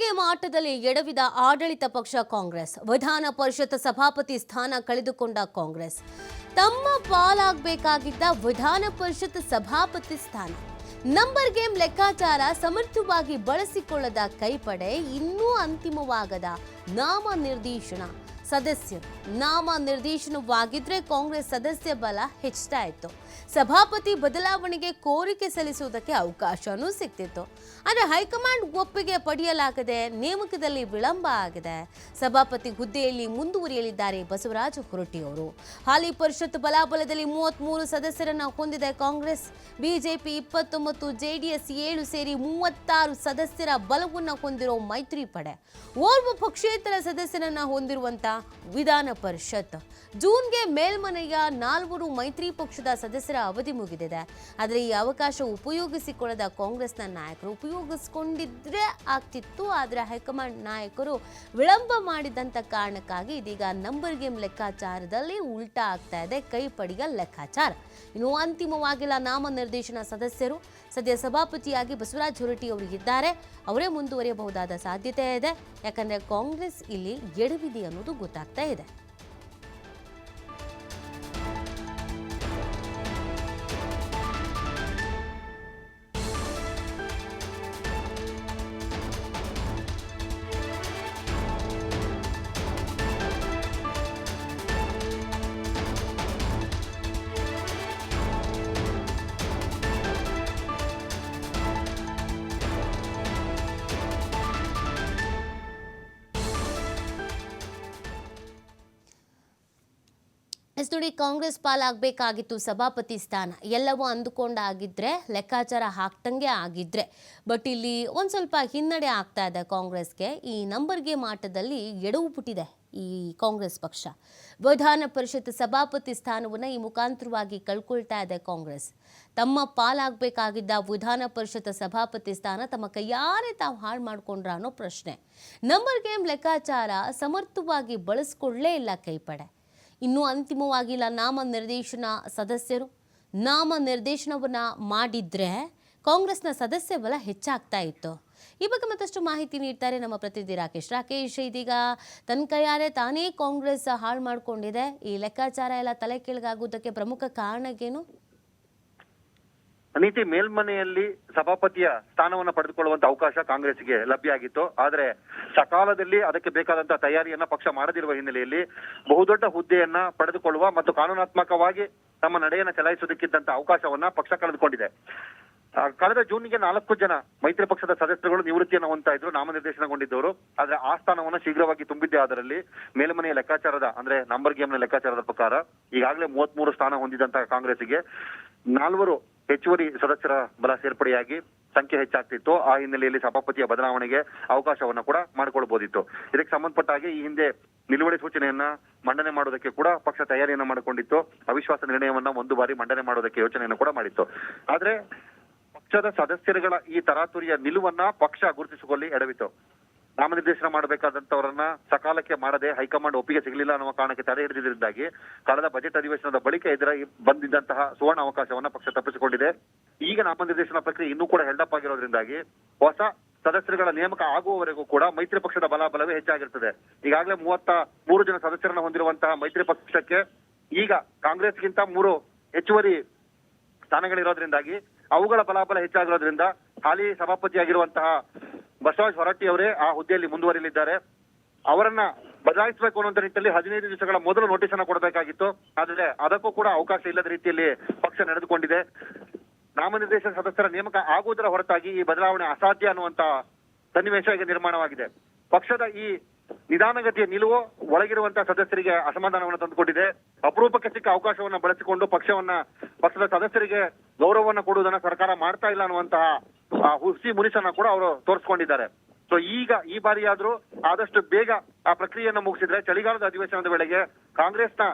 Game ಆಟದಲ್ಲಿ ಎಡವಿದ ಆಡಳಿತ ಪಕ್ಷ ಕಾಂಗ್ರೆಸ್, ವಿಧಾನ ಪರಿಷತ್ ಸಭಾಪತಿ ಸ್ಥಾನ ಕಳೆದುಕೊಂಡ ಕಾಂಗ್ರೆಸ್. ತಮ್ಮ ಪಾಲಾಗಬೇಕಾಗಿದ್ದ ವಿಧಾನ ಪರಿಷತ್ ಸಭಾಪತಿ ಸ್ಥಾನ. ನಂಬರ್ ಗೇಮ್ ಲೆಕ್ಕಾಚಾರ ಸಮರ್ಥವಾಗಿ ಬಳಸಿಕೊಳ್ಳದ ಕೈಪಡೆ ಇನ್ನೂ ಅಂತಿಮವಾಗದ ನಾಮ ನಿರ್ದೇಶನ. ಸದಸ್ಯರು ನಾಮ ನಿರ್ದೇಶನವಾಗಿದ್ರೆ ಕಾಂಗ್ರೆಸ್ ಸದಸ್ಯ ಬಲ ಹೆಚ್ಚುತ್ತಾ ಇತ್ತು. ಸಭಾಪತಿ ಬದಲಾವಣೆಗೆ ಕೋರಿಕೆ ಸಲ್ಲಿಸುವುದಕ್ಕೆ ಅವಕಾಶವೂ ಸಿಗ್ತಿತ್ತು. ಆದರೆ ಹೈಕಮಾಂಡ್ ಒಪ್ಪಿಗೆ ಪಡೆಯಲಾಗದೆ ನೇಮಕದಲ್ಲಿ ವಿಳಂಬ ಆಗಿದೆ. ಸಭಾಪತಿ ಹುದ್ದೆಯಲ್ಲಿ ಮುಂದುವರಿಯಲಿದ್ದಾರೆ ಬಸವರಾಜ ಹೊರಟ್ಟಿಯವರು. ಹಾಲಿ ಪರಿಷತ್ ಬಲಾಬಲದಲ್ಲಿ ಮೂವತ್ಮೂರು ಸದಸ್ಯರನ್ನು ಹೊಂದಿದೆ ಕಾಂಗ್ರೆಸ್. ಬಿಜೆಪಿ ಇಪ್ಪತ್ತೊಂಬತ್ತು, ಜೆಡಿಎಸ್ ಏಳು ಸೇರಿ ಮೂವತ್ತಾರು ಸದಸ್ಯರ ಬಲವನ್ನು ಹೊಂದಿರೋ ಮೈತ್ರಿ ಪಡೆ. ಓರ್ವ ಪಕ್ಷೇತರ ಸದಸ್ಯರನ್ನ ಹೊಂದಿರುವಂತ ವಿಧಾನ ಪರಿಷತ್. ಜೂನ್ಗೆ ಮೇಲ್ಮನೆಯ ನಾಲ್ವರು ಮೈತ್ರಿ ಪಕ್ಷದ ಸದಸ್ಯರ ಅವಧಿ ಮುಗಿದಿದೆ. ಆದರೆ ಈ ಅವಕಾಶ ಉಪಯೋಗಿಸಿಕೊಳ್ಳದ ಕಾಂಗ್ರೆಸ್ನ ನಾಯಕರು ಉಪಯೋಗಿಸಿಕೊಂಡಿದ್ರೆ ಆಗ್ತಿತ್ತು, ಆದರೆ ಹೈಕಮಾಂಡ್ ನಾಯಕರು ವಿಳಂಬ ಮಾಡಿದಂಥ ಕಾರಣಕ್ಕಾಗಿ ಇದೀಗ ನಂಬರ್ ಗೇಮ್ ಲೆಕ್ಕಾಚಾರದಲ್ಲಿ ಉಲ್ಟಾ ಆಗ್ತಾ ಇದೆ ಕೈಪಡಿಯ ಲೆಕ್ಕಾಚಾರ. ಇನ್ನು ಅಂತಿಮವಾಗಿಲ್ಲ ನಾಮನಿರ್ದೇಶನ ಸದಸ್ಯರು. ಸದ್ಯ ಸಭಾಪತಿಯಾಗಿ ಬಸವರಾಜ್ ಹೊರಟಿ ಅವರು ಇದ್ದಾರೆ ಅವರೇ ಮುಂದುವರಿಯಬಹುದಾದ ಸಾಧ್ಯತೆ ಇದೆ. ಯಾಕಂದ್ರೆ ಕಾಂಗ್ರೆಸ್ ಇಲ್ಲಿ ಎಡವಿದೆ ಅನ್ನೋದು ಗೊತ್ತಾಗ್ತಾ ಇದೆ. ಎಸ್ ನೋಡಿ ಕಾಂಗ್ರೆಸ್ ಪಾಲಾಗಬೇಕಾಗಿತ್ತು ಸಭಾಪತಿ ಸ್ಥಾನ. ಎಲ್ಲವೂ ಅಂದುಕೊಂಡಾಗಿದ್ರೆ ಲೆಕ್ಕಾಚಾರ ಹಾಕ್ತಂಗೆ ಆಗಿದ್ರೆ. ಬಟ್ ಇಲ್ಲಿ ಒಂದು ಸ್ವಲ್ಪ ಹಿನ್ನಡೆ ಆಗ್ತಾ ಇದೆ ಕಾಂಗ್ರೆಸ್ಗೆ. ಈ ನಂಬರ್ ಗೇಮ್ ಆಟದಲ್ಲಿ ಎಡವು ಬಿಟ್ಟಿದೆ ಈ ಕಾಂಗ್ರೆಸ್ ಪಕ್ಷ. ವಿಧಾನ ಪರಿಷತ್ ಸಭಾಪತಿ ಸ್ಥಾನವನ್ನು ಈ ಮುಖಾಂತರವಾಗಿ ಕಳ್ಕೊಳ್ತಾ ಇದೆ ಕಾಂಗ್ರೆಸ್. ತಮ್ಮ ಪಾಲಾಗಬೇಕಾಗಿದ್ದ ವಿಧಾನ ಪರಿಷತ್ ಸಭಾಪತಿ ಸ್ಥಾನ ತಮ್ಮ ಕೈಯಾರೆ ತಾವು ಹಾಳು ಮಾಡಿಕೊಂಡ್ರ ಅನ್ನೋ ಪ್ರಶ್ನೆ. ನಂಬರ್ ಗೇಮ್ ಲೆಕ್ಕಾಚಾರ ಸಮರ್ಥವಾಗಿ ಬಳಸ್ಕೊಳ್ಳೇ ಇಲ್ಲ ಕೈಪಡೆ. ಇನ್ನೂ ಅಂತಿಮವಾಗಿಲ್ಲ ನಾಮ ನಿರ್ದೇಶನ ಸದಸ್ಯರು. ನಾಮ ನಿರ್ದೇಶನವನ್ನ ಮಾಡಿದರೆ ಕಾಂಗ್ರೆಸ್ನ ಸದಸ್ಯ ಬಲ ಹೆಚ್ಚಾಗ್ತಾ ಇತ್ತು. ಈ ಬಗ್ಗೆ ಮತ್ತಷ್ಟು ಮಾಹಿತಿ ನೀಡ್ತಾರೆ ನಮ್ಮ ಪ್ರತಿನಿಧಿ ರಾಕೇಶ್. ರಾಕೇಶ್, ಇದೀಗ ತನ್ನ ಕೈಯಾರೆ ತಾನೇ ಕಾಂಗ್ರೆಸ್ ಹಾಳು ಮಾಡ್ಕೊಂಡಿದೆ. ಈ ಲೆಕ್ಕಾಚಾರ ಎಲ್ಲ ತಲೆ ಕೆಳಗಾಗುವುದಕ್ಕೆ ಪ್ರಮುಖ ಕಾರಣಕ್ಕೇನು? ನೀತಿ ಮೇಲ್ಮನೆಯಲ್ಲಿ ಸಭಾಪತಿಯ ಸ್ಥಾನವನ್ನು ಪಡೆದುಕೊಳ್ಳುವಂತ ಅವಕಾಶ ಕಾಂಗ್ರೆಸ್ಗೆ ಲಭ್ಯ ಆಗಿತ್ತು. ಆದ್ರೆ ಸಕಾಲದಲ್ಲಿ ಅದಕ್ಕೆ ಬೇಕಾದಂತಹ ತಯಾರಿಯನ್ನ ಪಕ್ಷ ಮಾಡದಿರುವ ಹಿನ್ನೆಲೆಯಲ್ಲಿ ಬಹುದೊಡ್ಡ ಹುದ್ದೆಯನ್ನ ಪಡೆದುಕೊಳ್ಳುವ ಮತ್ತು ಕಾನೂನಾತ್ಮಕವಾಗಿ ತಮ್ಮ ನಡೆಯನ್ನ ಚಲಾಯಿಸುವುದಕ್ಕಿದ್ದಂತ ಅವಕಾಶವನ್ನ ಪಕ್ಷ ಕಳೆದುಕೊಂಡಿದೆ. ಕಳೆದ ಜೂನ್ಗೆ ನಾಲ್ಕು ಜನ ಮೈತ್ರಿ ಪಕ್ಷದ ಸದಸ್ಯರುಗಳು ನಿವೃತ್ತಿಯನ್ನು ಹೊಂದ್ತಾ ಇದ್ರು, ನಾಮನಿರ್ದೇಶನಗೊಂಡಿದ್ದವರು. ಆದ್ರೆ ಆ ಸ್ಥಾನವನ್ನ ಶೀಘ್ರವಾಗಿ ತುಂಬಿದ್ದೆ ಅದರಲ್ಲಿ ಮೇಲ್ಮನೆಯ ಲೆಕ್ಕಾಚಾರದ, ಅಂದ್ರೆ ನಂಬರ್ ಗೇಮ್ನ ಲೆಕ್ಕಾಚಾರದ ಪ್ರಕಾರ ಈಗಾಗಲೇ ಮೂವತ್ಮೂರು ಸ್ಥಾನ ಹೊಂದಿದಂತಹ ಕಾಂಗ್ರೆಸ್ಗೆ ನಾಲ್ವರು ಹೆಚ್ಚುವರಿ ಸದಸ್ಯರ ಬಲ ಸೇರ್ಪಡೆಯಾಗಿ ಸಂಖ್ಯೆ ಹೆಚ್ಚಾಗ್ತಿತ್ತು. ಆ ಹಿನ್ನೆಲೆಯಲ್ಲಿ ಸಭಾಪತಿಯ ಬದಲಾವಣೆಗೆ ಅವಕಾಶವನ್ನ ಕೂಡ ಮಾಡಿಕೊಳ್ಬಹುದಿತ್ತು ಇದಕ್ಕೆ ಸಂಬಂಧಪಟ್ಟ ಹಾಗೆ ಈ ಹಿಂದೆ ನಿಲುವಳಿ ಸೂಚನೆಯನ್ನ ಮಂಡನೆ ಮಾಡೋದಕ್ಕೆ ಕೂಡ ಪಕ್ಷ ತಯಾರಿಯನ್ನ ಮಾಡಿಕೊಂಡಿತ್ತು. ಅವಿಶ್ವಾಸ ನಿರ್ಣಯವನ್ನ ಒಂದು ಬಾರಿ ಮಂಡನೆ ಮಾಡೋದಕ್ಕೆ ಯೋಚನೆಯನ್ನು ಕೂಡ ಮಾಡಿತ್ತು. ಆದ್ರೆ ಪಕ್ಷದ ಸದಸ್ಯರುಗಳ ಈ ತರಾತುರಿಯ ನಿಲುವನ್ನ ಪಕ್ಷ ಗುರುತಿಸಿಕೊಳ್ಳಿ ಎಡವಿತು ನಾಮನಿರ್ದೇಶನ ಮಾಡಬೇಕಾದಂತವರನ್ನ ಸಕಾಲಕ್ಕೆ ಮಾಡದೆ ಹೈಕಮಾಂಡ್ ಒಪ್ಪಿಗೆ ಸಿಗಲಿಲ್ಲ ಅನ್ನುವ ಕಾರಣಕ್ಕೆ ತಡೆ ಹಿಡಿದಿದ್ದರಿಂದಾಗಿ ಕಳೆದ ಬಜೆಟ್ ಅಧಿವೇಶನದ ಬಳಿಕ ಎದುರಾಗಿ ಬಂದಿದ್ದಂತಹ ಸುವರ್ಣ ಅವಕಾಶವನ್ನ ಪಕ್ಷ ತಪ್ಪಿಸಿಕೊಂಡಿದೆ. ಈಗ ನಾಮನಿರ್ದೇಶನ ಪ್ರಕ್ರಿಯೆ ಇನ್ನೂ ಕೂಡ ಹೆಲ್ಡಪ್ ಆಗಿರೋದ್ರಿಂದಾಗಿ ಹೊಸ ಸದಸ್ಯರುಗಳ ನೇಮಕ ಆಗುವವರೆಗೂ ಕೂಡ ಮೈತ್ರಿ ಪಕ್ಷದ ಬಲಾಬಲವೇ ಹೆಚ್ಚಾಗಿರ್ತದೆ. ಈಗಾಗಲೇ ಮೂವತ್ತ ಮೂರು ಜನ ಸದಸ್ಯರನ್ನ ಹೊಂದಿರುವಂತಹ ಮೈತ್ರಿ ಪಕ್ಷಕ್ಕೆ ಈಗ ಕಾಂಗ್ರೆಸ್ಗಿಂತ ಮೂರು ಹೆಚ್ಚುವರಿ ಸ್ಥಾನಗಳಿರೋದ್ರಿಂದಾಗಿ ಅವುಗಳ ಬಲಾಬಲ ಹೆಚ್ಚಾಗಿರೋದ್ರಿಂದ ಹಾಲಿ ಸಭಾಪತಿಯಾಗಿರುವಂತಹ ಬಸವರಾಜ್ ಹೊರಟ್ಟಿ ಅವರೇ ಆ ಹುದ್ದೆಯಲ್ಲಿ ಮುಂದುವರಿಯಲಿದ್ದಾರೆ. ಅವರನ್ನ ಬದಲಾಯಿಸಬೇಕು ಅನ್ನುವಂತ ನಿಟ್ಟಿನಲ್ಲಿ ಹದಿನೈದು ದಿವಸಗಳ ಮೊದಲು ನೋಟಿಸ್ ಅನ್ನ ಕೊಡಬೇಕಾಗಿತ್ತು. ಆದರೆ ಅದಕ್ಕೂ ಕೂಡ ಅವಕಾಶ ಇಲ್ಲದ ರೀತಿಯಲ್ಲಿ ಪಕ್ಷ ನಡೆದುಕೊಂಡಿದೆ. ನಾಮನಿರ್ದೇಶನ ಸದಸ್ಯರ ನೇಮಕ ಆಗುವುದರ ಹೊರತಾಗಿ ಈ ಬದಲಾವಣೆ ಅಸಾಧ್ಯ ಅನ್ನುವಂತ ಸನ್ನಿವೇಶ ಈಗ ನಿರ್ಮಾಣವಾಗಿದೆ. ಪಕ್ಷದ ಈ ನಿಧಾನಗತಿಯ ನಿಲುವು ಒಳಗಿರುವಂತಹ ಸದಸ್ಯರಿಗೆ ಅಸಮಾಧಾನವನ್ನು ತಂದುಕೊಟ್ಟಿದೆ. ಅಪರೂಪಕ್ಕೆ ಸಿಕ್ಕ ಅವಕಾಶವನ್ನು ಬಳಸಿಕೊಂಡು ಪಕ್ಷವನ್ನ, ಪಕ್ಷದ ಸದಸ್ಯರಿಗೆ ಗೌರವವನ್ನು ಕೊಡುವುದನ್ನ ಸರ್ಕಾರ ಮಾಡ್ತಾ ಇಲ್ಲ ಅನ್ನುವಂತಹ ಹುಸಿ ಮುನಿಸನ್ನ ಕೂಡ ಅವರು ತೋರಿಸ್ಕೊಂಡಿದ್ದಾರೆ. ಸೊ ಈಗ ಈ ಬಾರಿಯಾದ್ರೂ ಆದಷ್ಟು ಬೇಗ ಆ ಪ್ರಕ್ರಿಯೆಯನ್ನು ಮುಗಿಸಿದ್ರೆ ಚಳಿಗಾಲದ ಅಧಿವೇಶನದ ವೇಳೆಗೆ ಕಾಂಗ್ರೆಸ್ನ